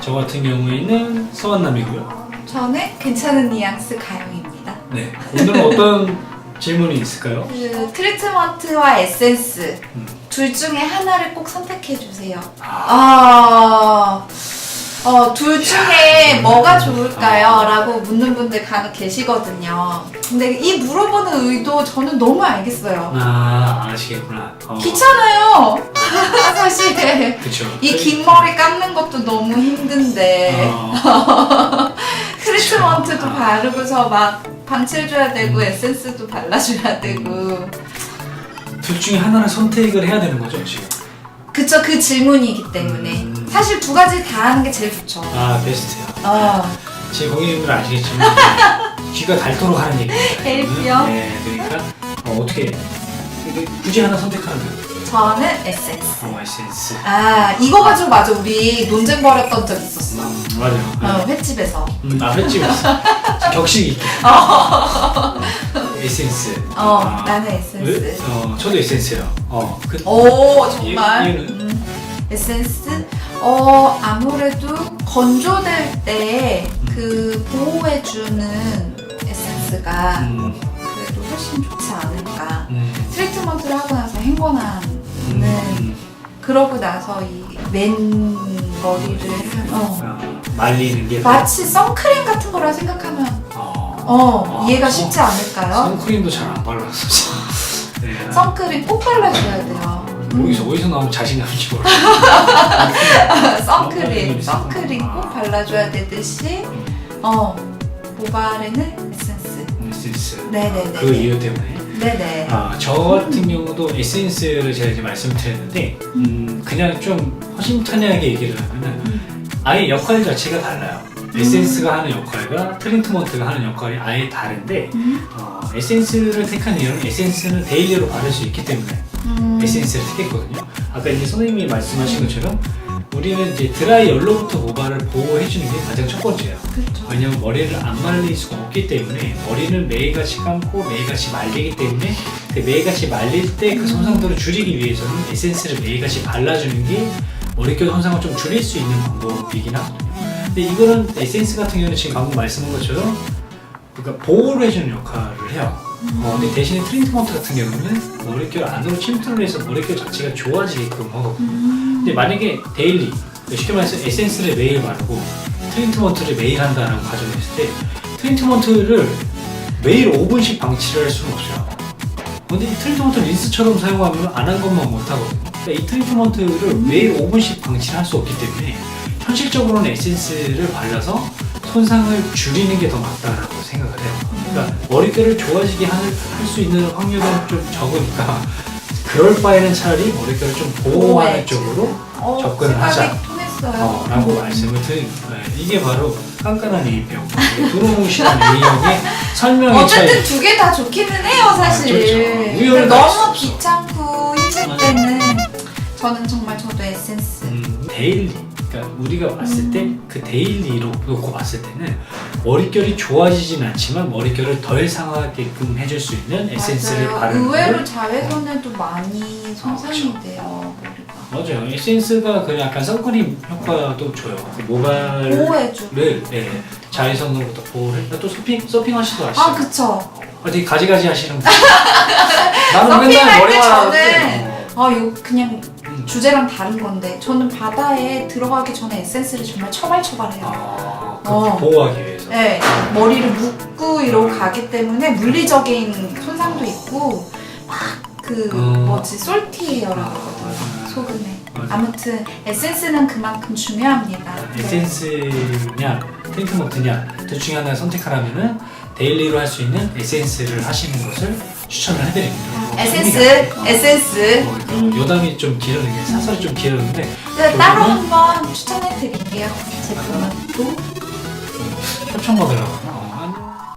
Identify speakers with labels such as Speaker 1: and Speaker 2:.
Speaker 1: 저 같은 경우에는 서한남이고요.
Speaker 2: 저는 괜찮은 니앙스 가영입니다.
Speaker 1: 네. 오늘은 어떤 질문이 있을까요?
Speaker 2: 그 트리트먼트와 에센스
Speaker 1: 음.
Speaker 2: 둘 중에 하나를 꼭 선택해 주세요.
Speaker 1: 아,
Speaker 2: 아, 어, 둘 중에 뭐가 좋을까요? 라고 묻는 분들 간혹 계시거든요. 근데 이 물어보는 의도 저는 너무 알겠어요.
Speaker 1: 아 아시겠구나. 어,
Speaker 2: 귀찮아요. 사실.
Speaker 1: 그쵸.
Speaker 2: 이 긴 머리 감는 것도 너무 힘든데.
Speaker 1: 어,
Speaker 2: 트리트먼트도
Speaker 1: 아.
Speaker 2: 바르고서 막 방칠줘야 되고 에센스도 발라줘야 되고
Speaker 1: 둘 중에 하나를 선택을 해야 되는 거죠 지금.
Speaker 2: 그쵸 그 질문이기 때문에
Speaker 1: 음.
Speaker 2: 사실 두 가지 다 하는 게 제일 좋죠
Speaker 1: 아 베스트요.
Speaker 2: 어
Speaker 1: 제 고객님들 아시겠지만 귀가 닳도록 하는 얘기입니다.
Speaker 2: 헬프요?
Speaker 1: 네, 그러니까 어, 어떻게 굳이 하나 선택하면
Speaker 2: 저는 에센스
Speaker 1: 어, 에센스.
Speaker 2: 아 이거 가지고 맞아 우리 논쟁 벌였던 적 있었어
Speaker 1: 음, 맞아요.
Speaker 2: 어 횟집에서
Speaker 1: 음, 아 횟집에서 격식 있게. 에센스.
Speaker 2: 어
Speaker 1: 아,
Speaker 2: 나는
Speaker 1: 왜?
Speaker 2: 에센스
Speaker 1: 어, 저도 에센스요. 어, 그,
Speaker 2: 오 정말
Speaker 1: 얘- 얘는?
Speaker 2: 음, 에센스 어 아무래도 건조될 때 그 보호해주는 에센스가
Speaker 1: 음,
Speaker 2: 그래도 훨씬 좋지 않을까.
Speaker 1: 음,
Speaker 2: 트리트먼트를 하고 나서 헹궈나는
Speaker 1: 음,
Speaker 2: 그러고 나서 이 맨 머리를 어.
Speaker 1: 어, 말리는 게.
Speaker 2: 마치 선크림 같은 거라 생각하면
Speaker 1: 어,
Speaker 2: 어
Speaker 1: 아,
Speaker 2: 이해가
Speaker 1: 선-
Speaker 2: 쉽지 않을까요?
Speaker 1: 선크림도 잘 안 발라서. 네.
Speaker 2: 선크림 꼭 발라줘야 돼요.
Speaker 1: 어디서 어디서 나온 자신감인지 모르겠어.
Speaker 2: 선크림,
Speaker 1: 선크림.
Speaker 2: 꼭 발라줘야 되듯이 어 모발에는 에센스.
Speaker 1: 에센스.
Speaker 2: 네네네.
Speaker 1: 그 이유 때문에.
Speaker 2: 네네.
Speaker 1: 아, 저 같은 경우도 에센스를 제가 이제 말씀드렸는데, 음, 그냥 좀 허심탄회하게 얘기를 하면은,
Speaker 2: 음.
Speaker 1: 아예 역할 자체가 달라요. 에센스가 하는 역할과 트리트먼트가 하는 역할이 아예 다른데,
Speaker 2: 음.
Speaker 1: 어, 에센스를 택한 이유는 에센스는 데일리로 바를 수 있기 때문에
Speaker 2: 음.
Speaker 1: 에센스를 택했거든요. 아까 이제 선생님이 말씀하신 것처럼, 우리는 이제 드라이 열로부터 모발을 보호해주는 게 가장 첫 번째예요.
Speaker 2: 그렇죠.
Speaker 1: 왜냐면 머리를 안 말릴 수가 없기 때문에 머리는 매일같이 감고 매일같이 말리기 때문에 그 매일같이 말릴 때 그 손상도를 줄이기 위해서는 에센스를 매일같이 발라주는 게 머릿결 손상을 좀 줄일 수 있는 방법이긴 하거든요. 근데 이거는 에센스 같은 경우는 지금 방금 말씀한 것처럼 그러니까 보호를 해주는 역할을 해요. 어, 근데 대신에 트리트먼트 같은 경우는 머릿결 안으로 침투를 해서 머릿결 자체가 좋아지게끔 하거든요.
Speaker 2: 음.
Speaker 1: 근데 만약에 데일리 쉽게 말해서 에센스를 매일 바르고 트리트먼트를 매일 한다라고 가정했을 때 트리트먼트를 매일 5분씩 방치를 할 수는 없어요. 근데 이 트리트먼트 린스처럼 사용하면 안 한 것만 못 하거든요. 그러니까 이 트리트먼트를 매일 5분씩 방치를 할 수 없기 때문에 현실적으로는 에센스를 발라서 손상을 줄이는 게 더 맞다라고 생각을 해요. 그러니까 머릿결을 좋아지게 할수 있는 확률은 좀 적으니까 그럴 바에는 차라리 머릿결을 좀 보호하는. 쪽으로
Speaker 2: 어,
Speaker 1: 접근을
Speaker 2: 생각이
Speaker 1: 하자.
Speaker 2: 통했어요.
Speaker 1: 어, 라고 말씀을 드립니다. 네, 이게 바로 깐깐한 A병, 두루뭉실한 A형의 설명의 차이.
Speaker 2: 어쨌든 두 개 다 좋기는 해요 사실.
Speaker 1: 아, 그렇죠. 우열을
Speaker 2: 근데 너무. 귀찮고 힘들. 때는 저는 정말 저도 에센스.
Speaker 1: 음, 데일리. 그러니까 우리가 봤을 때 그 데일리로 놓고 봤을 때는 머릿결이 좋아지진 않지만 머릿결을 덜 상하게끔 해줄 수 있는 에센스를
Speaker 2: 맞아요.
Speaker 1: 바르는
Speaker 2: 의외로
Speaker 1: 걸
Speaker 2: 자외선에도 많이 손상이
Speaker 1: 그렇죠.
Speaker 2: 돼요.
Speaker 1: 맞아요. 에센스가 그 약간 선크림 효과도 줘요. 그 모발을
Speaker 2: 보호해줘.
Speaker 1: 네, 자외선으로부터 보호를 또 서핑 서핑 하시도 아시죠?
Speaker 2: 아 그쵸.
Speaker 1: 어디 가지가지 하시는 분. 나는
Speaker 2: 서핑할
Speaker 1: 맨날
Speaker 2: 때
Speaker 1: 머리만
Speaker 2: 저는
Speaker 1: 하는데.
Speaker 2: 아 이거 그냥
Speaker 1: 음.
Speaker 2: 주제랑 다른 건데 저는 바다에 들어가기 전에 에센스를 정말 처발처발해요.
Speaker 1: 아, 그
Speaker 2: 어.
Speaker 1: 보호하기 위해서.
Speaker 2: 네, 머리를 묶고 이러고 가기 때문에 물리적인 손상도 있고 막 그
Speaker 1: 음.
Speaker 2: 뭐지 솔티에어라고 하거든요
Speaker 1: 맞아요.
Speaker 2: 소금에
Speaker 1: 맞아요.
Speaker 2: 아무튼 에센스는 그만큼 중요합니다 네.
Speaker 1: 에센스냐 트리트먼트냐 둘 중에 하나 선택하라면은 데일리로 할 수 있는 에센스를 하시는 것을 추천을 해드립니다. 뭐
Speaker 2: 에센스
Speaker 1: 어,
Speaker 2: 에센스
Speaker 1: 어, 요담이 좀 길었는데 사설이 좀 길었는데
Speaker 2: 네, 따로 한번 추천해 드릴게요 제품은 또
Speaker 1: 협찬 받으려고 하나? 어.